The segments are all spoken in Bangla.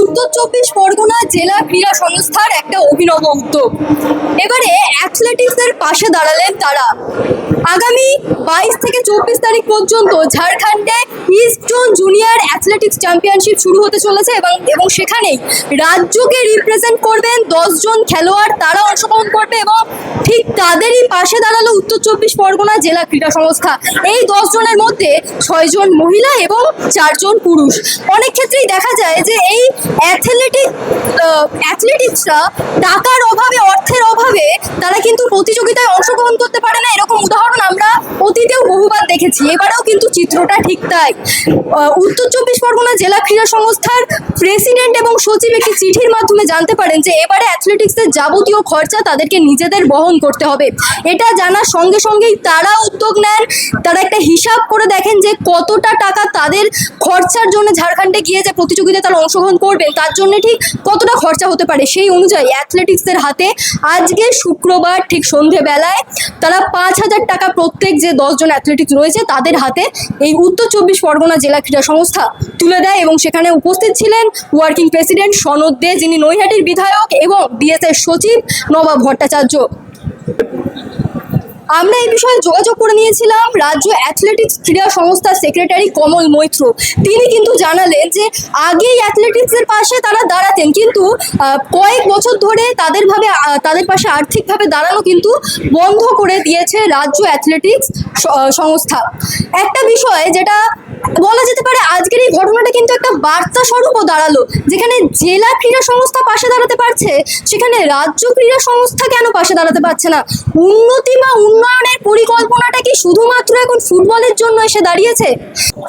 উত্তর চব্বিশ পরগনা জেলা ক্রীড়া সংস্থার একটা অভিনব উদ্যোগ। এবারে অ্যাথলেটিক্সের পাশে দাঁড়ালেন তারা। আগামী বাইশ থেকে চব্বিশ তারিখ পর্যন্ত ঝাড়খণ্ডে east zone junior athletics championship শুরু হতে চলেছে এবং এবং সেখানেই রাজ্যকে রিপ্রেজেন্ট করবেন দশজন খেলোয়াড়। তারা অংশগ্রহণ করবে এবং ঠিক তাদেরই পাশে দাঁড়াল উত্তর চব্বিশ পরগনা জেলা ক্রীড়া সংস্থা। এই দশ জনের মধ্যে ছয়জন মহিলা এবং চারজন পুরুষ। অনেক ক্ষেত্রেই দেখা যায় যে এই অ্যাথলেটিক অ্যাথলেটিক্সরা টাকার অভাবে, অর্থের অভাবে তারা কিন্তু প্রতিযোগিতায় অংশগ্রহণ করতে পারে না। এরকম উদাহরণ আমরা অতীতেও বহুবার দেখেছি। এবারেও কিন্তু চিত্রটা ঠিক তাই। উত্তর চব্বিশ পরগনা জেলা ক্রীড়া সংস্থার প্রেসিডেন্ট এবং সচিব একটি চিঠির মাধ্যমে জানতে পারেন যে, এবারে অ্যাথলেটিক্সের যাবতীয় খরচা তাদেরকে নিজেদের বহন করতে হবে। এটা জানার সঙ্গে সঙ্গেই তারা উদ্যোগ নেন। তারা একটা হিসাব করে দেখেন যে কতটা টাকা তাদের খরচার জন্য ঝাড়খণ্ডে গিয়ে যে প্রতিযোগিতায় তারা অংশগ্রহণ করবেন, তার জন্য ঠিক কতটা খরচা হতে পারে? সেই অনুযায়ী অ্যাথলেটিক্সদের হাতে আজকে শুক্রবার ঠিক সন্ধেবেলায় তারা পাঁচ হাজার টাকা প্রত্যেক যে দশজন অ্যাথলেটিক্স রয়েছে তাদের হাতে এই উত্তর চব্বিশ পরগনা জেলা ক্রীড়া সংস্থা তুলে দেয় এবং সেখানে উপস্থিত ছিলেন ওয়ার্কিং প্রেসিডেন্ট সনদ দে, যিনি নৈহাটির বিধায়ক এবং ডিএসএর সচিব নবাব ভট্টাচার্য। আমরা এই বিষয়ে যোগাযোগ করে নিয়েছিলাম। রাজ্য অ্যাথলেটিক্স ক্রীড়া সংস্থার সেক্রেটারি কমল মৈত্র। তিনি কিন্তু জানালেন যে, আগেই অ্যাথলেটিক্সের পাশে তারা দাঁড়াতেন। কিন্তু কয়েক বছর ধরে তাদের ভাবে তাদের পাশে আর্থিকভাবে দাঁড়ানো কিন্তু বন্ধ করে দিয়েছে রাজ্য অ্যাথলেটিক্স সংস্থা। একটা বিষয় যেটা বলা যেতে পারে আজকের এই ঘটনাটা কিন্তু একটা বার্তা স্বরূপও দাঁড়াল। যেখানে জেলা ক্রীড়া সংস্থা পাশে দাঁড়াতে পারছে, সেখানে রাজ্য ক্রীড়া সংস্থা কেন পাশে দাঁড়াতে পারছে না? উন্নতি বা উন্নয়নের পরিকল্পনাটা কি শুধুমাত্র এখন ফুটবলের জন্য এসে দাঁড়িয়েছে?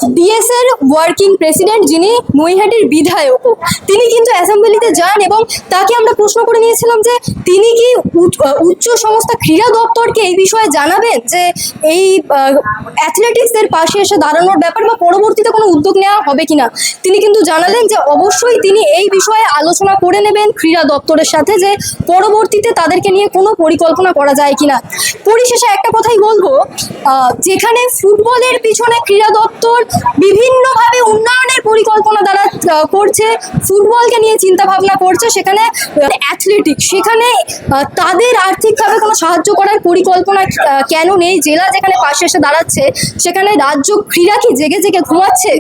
ডিএসএর ওয়ার্কিং প্রেসিডেন্ট যিনি নৈহাটির বিধায়ক, তিনি কিন্তু অ্যাসেম্বলিতে যান এবং তাকে আমরা প্রশ্ন করে নিয়েছিলাম যে তিনি কি উচ্চ- উচ্চ সংস্থা ক্রীড়া দপ্তরকে এই বিষয়ে জানাবেন যে এই অ্যাথলেটিক্সদের পাশে এসে দাঁড়ানোর ব্যাপার বা পরবর্তীতে কোনো উদ্যোগ নেওয়া হবে কিনা? তিনি কিন্তু জানালেন যে অবশ্যই তিনি এই বিষয়ে আলোচনা করে নেবেন ক্রীড়া দপ্তরের সাথে যে পরবর্তীতে তাদেরকে নিয়ে কোনো পরিকল্পনা করা যায় কিনা। পরিশেষে একটা কথাই বলব যেখানে ফুটবলের পিছনে ক্রীড়া দপ্তর বিভিন্নভাবে উন্নয়নের পরিকল্পনা দ্বারা করছে, ফুটবলকে নিয়ে চিন্তা ভাবনা করছে, সেখানে অ্যাথলেটিক সেখানে তাদের আর্থিকভাবে কোনো সাহায্য করার পরিকল্পনা কেন নেই? জেলা যেখানে পাশে এসে দাঁড়াচ্ছে, সেখানে রাজ্য ক্রীড়া কি জেগে জেগে ঘুমাচ্ছে।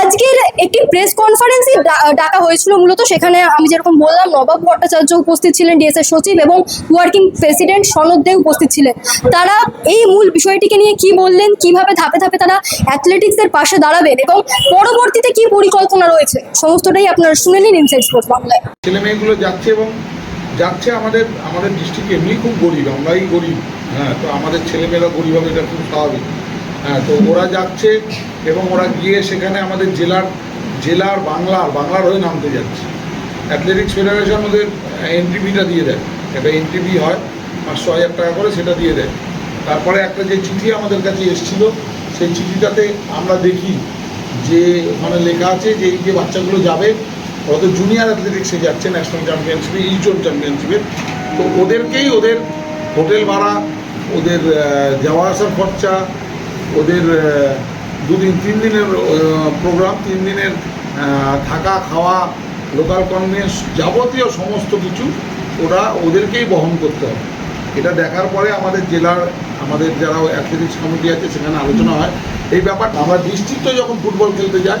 আজকের একটি প্রেস কনফারেন্সই ডাকা হয়েছিল মূলত, সেখানে আমি যেরকম বললাম, নবাব ভট্টাচার্য উপস্থিত ছিলেন ডিএসএর সচিব এবং ওয়ার্কিং প্রেসিডেন্ট সনদ দে উপস্থিত ছিলেন। তারা এই মূল বিষয়টিকে নিয়ে কি বললেন, কীভাবে ধাপে ধাপে তারা অ্যাথলেটিক্সের পাশে দাঁড়াবেন এবং পরবর্তীতে কি পরিকল্পনা রয়েছে, সমস্তটাই আপনারা শুনে নিন ইনসাইড স্পোর্টস বাংলায় ছেলে মেয়েগুলো যাচ্ছে এবং যাচ্ছে আমাদের আমাদের ডিস্ট্রিক্ট এমনি খুব গরিব, আমরাই গরিব। হ্যাঁ তো আমাদের ছেলেমেয়েরা গরিব হবে, এটা খুব স্বাভাবিক। হ্যাঁ তো ওরা যাচ্ছে এবং ওরা গিয়ে সেখানে আমাদের জেলার জেলার বাংলার বাংলার হয়ে নামতে যাচ্ছে। অ্যাথলেটিক্স ফেডারেশন ওদের এন্ট্রিভিটা দিয়ে দেয়। একটা এন্ট্রিভি হয়, পাঁচশো হাজার টাকা করে সেটা দিয়ে দেয়। তারপরে একটা যে চিঠি আমাদের কাছে এসেছিল, সেই চিঠিটাতে আমরা দেখি যে ওখানে লেখা আছে যে এই যে বাচ্চাগুলো যাবে, ওরা তো জুনিয়র অ্যাথলেটিক্সে যাচ্ছে ন্যাশনাল চ্যাম্পিয়নশিপে ইস্টন চ্যাম্পিয়নশিপে তো ওদেরকেই ওদের হোটেল ভাড়া, ওদের যাওয়া আসার খরচা ওদের দুদিন তিন দিনের প্রোগ্রাম তিন দিনের থাকা, খাওয়া লোকাল কনভেন্স যাবতীয় সমস্ত কিছু ওরা ওদেরকেই বহন করতে হবে। এটা দেখার পরে আমাদের জেলার, আমাদের যারা অ্যাথলেটিক্স কমিটি আছে, সেখানে আলোচনা হয়। এই ব্যাপারটা, আমরা ডিস্ট্রিক্টে যখন ফুটবল খেলতে যাই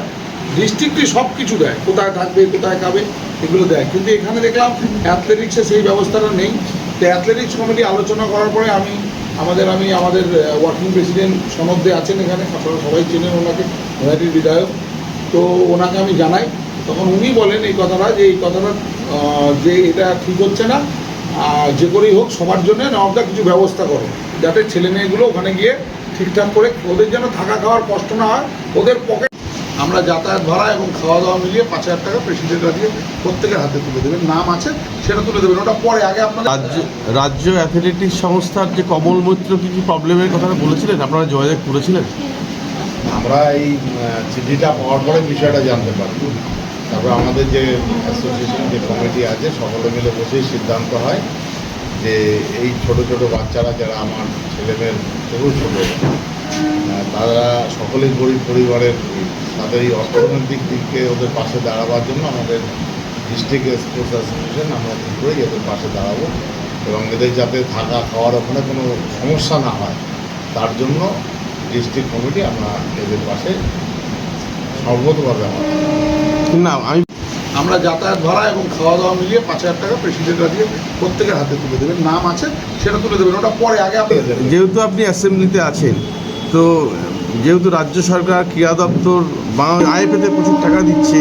ডিস্ট্রিক্টই সব কিছু দেয়। কোথায় থাকবে, কোথায় খাবে, এগুলো দেয়। কিন্তু এখানে দেখলাম অ্যাথলেটিক্সে সেই ব্যবস্থাটা নেই। তো অ্যাথলেটিক্স কমিটি আলোচনা করার পরে আমি আমাদের আমি আমাদের ওয়ার্কিং প্রেসিডেন্ট সনদে আছেন এখানে, আপনারা সবাই চেনেন ওনাকে নৈহাটির বিধায়ক। তো ওনাকে আমি জানাই। তখন উনি বলেন এই কথাটা যে, এই কথাটা যে এটা ঠিক হচ্ছে না যে করেই হোক, সবার জন্য নবদা কিছু ব্যবস্থা করো। যাতে ছেলে মেয়েগুলো ওখানে গিয়ে ঠিকঠাক করে ওদের যেন থাকা খাওয়ার কষ্ট না হয়, ওদের পকেট আমরা যাতায়াত ভাড়া এবং খাওয়া দাওয়া মিলিয়ে পাঁচ হাজার টাকা প্রেসিডেন্টরা দিয়ে প্রত্যেকের হাতে তুলে দেবেন। নাম আছে সেটা তুলে দেবেন। ওটা পরে আগে আপনার রাজ্য রাজ্য অ্যাথলেটিক্স সংস্থার যে কমল মৈত্র কি কি প্রবলেমের কথা বলেছিলেন? আপনারা যোগাযোগ করেছিলেন? আমরা এই চিঠিটা পাওয়ার পরে বিষয়টা জানতে পারি তারপর আমাদের যে অ্যাসোসিয়েশন যে কমিটি আছে সকলে মিলে বসেই সিদ্ধান্ত হয় যে এই ছোট ছোট বাচ্চারা যারা আমার ছেলেমেয়ের থেকেও ছোটো তারা সকলেই গরিব পরিবারের তাদের এই অর্থনৈতিক দিককে ওদের পাশে দাঁড়াবার জন্য আমাদের ডিস্ট্রিক্ট স্পোর্টস অ্যাসোসিয়েশন আমরা ঠিক করি এদের পাশে দাঁড়াবো। এবং এদের যাতে থাকা খাওয়ার ওখানে কোনো সমস্যা না হয় তার জন্য ডিস্ট্রিক্ট কমিটি আমরা এদের পাশে সর্বতভাবে আমরা না আমি আমরা যাতায়াত ভাড়া এবং খাওয়া দাওয়া মিলিয়ে পাঁচ হাজার টাকা প্রেসিডেন্টরা দিয়ে প্রত্যেকের হাতে তুলে দেবেন। নাম আছে সেটা তুলে দেবেন। ওটা পরে আগে দেবেন যেহেতু আপনি অ্যাসেম্বলিতে আছেন তো যেহেতু রাজ্য সরকার ক্রীড়া দপ্তর বা আইএফএতে প্রচুর টাকা দিচ্ছে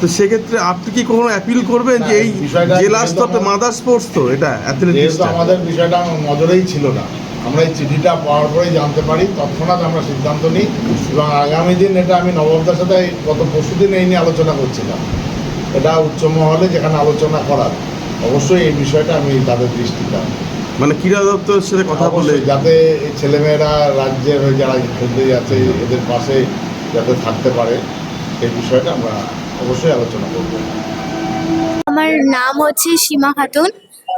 তো সেক্ষেত্রে আপনি কি কখনো অ্যাপিল করবেন যে এই বিষয়টা জেলা যেহেতু স্তর আমার- মাদার স্পোর্টস তো এটা যেহেতু অ্যাথলেটিক্সটা আমাদের বিষয়টা নজরেই ছিল না। আমরা এই চিঠিটা পাওয়ার পরেই জানতে পারি তৎক্ষণাৎ আমরা সিদ্ধান্ত নিই এবং আগামী দিন এটা আমি নবমদার সাথে গত পরশু দিন এই নিয়ে আলোচনা করছিলাম। এটা উচ্চ মহলে যেখানে আলোচনা করার অবশ্যই এই বিষয়টা আমি তাদের দৃষ্টিতে। মানে ক্রীড়া দপ্তরের সাথে কথা বলে যাতে এই ছেলেমেয়েরা রাজ্যের হয়ে যারা খেলতে যাচ্ছে এদের পাশে যাতে থাকতে পারে এই বিষয়টা আমরা অবশ্যই আলোচনা করব। আমার নাম হচ্ছে সীমা খাতুন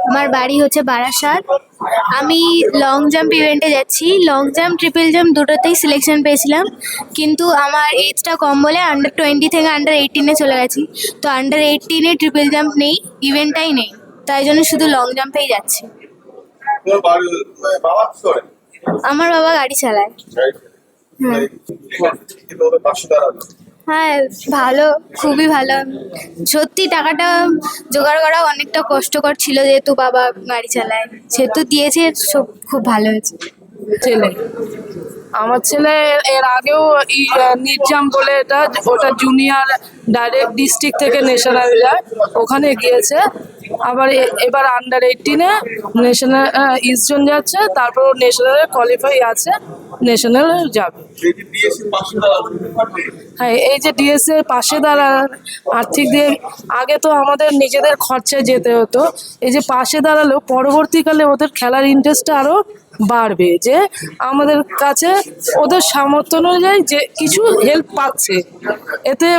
আমার বাড়ি হচ্ছে বারাসাত। আমি লং জাম্প ইভেন্টে যাচ্ছি। লং জাম্প ট্রিপল জাম্প দুটোতেই সিলেকশন পেয়েছিলাম। কিন্তু আমার এজটা কম বলে আন্ডার টোয়েন্টি থেকে আন্ডার এইটিনে চলে গেছি। তো আন্ডার এইটিনে ট্রিপল জাম্প নেই ইভেন্টটাই নেই। তাই জন্য শুধু লং জাম্পেই যাচ্ছি। আমার বাবা গাড়ি চালায়। হ্যাঁ হ্যাঁ ভালো খুবই ভালো। সত্যি টাকাটা জোগাড় করা অনেকটা কষ্টকর ছিল যেহেতু বাবা গাড়ি চালায়। সেহেতু দিয়েছে সব খুব ভালো হয়েছে। ছেলে। আমার ছেলে এর আগেও ই নির্জাম বলে এটা ওটা জুনিয়র ডাইরেক্ট ডিস্ট্রিক্ট থেকে ন্যাশনাল যায়। ওখানে গিয়েছে। আবার এবার আন্ডার এইটিনে ন্যাশনাল ইস্টজন যাচ্ছে, তারপর ন্যাশনালে কোয়ালিফাই আছে ন্যাশনাল যাবে। হ্যাঁ এই যে ডিএস এর পাশে দাঁড়ার আর্থিক দিয়ে, আগে তো আমাদের নিজেদের খরচায় যেতে হতো, এই যে পাশে দাঁড়ালেও পরবর্তীকালে ওদের খেলার ইন্টারেস্টটা আরও বাড়বে, যে আমাদের কাছে ওদের সামর্থ্য অনুযায়ী যে কিছু হেল্প পাচ্ছে, এতে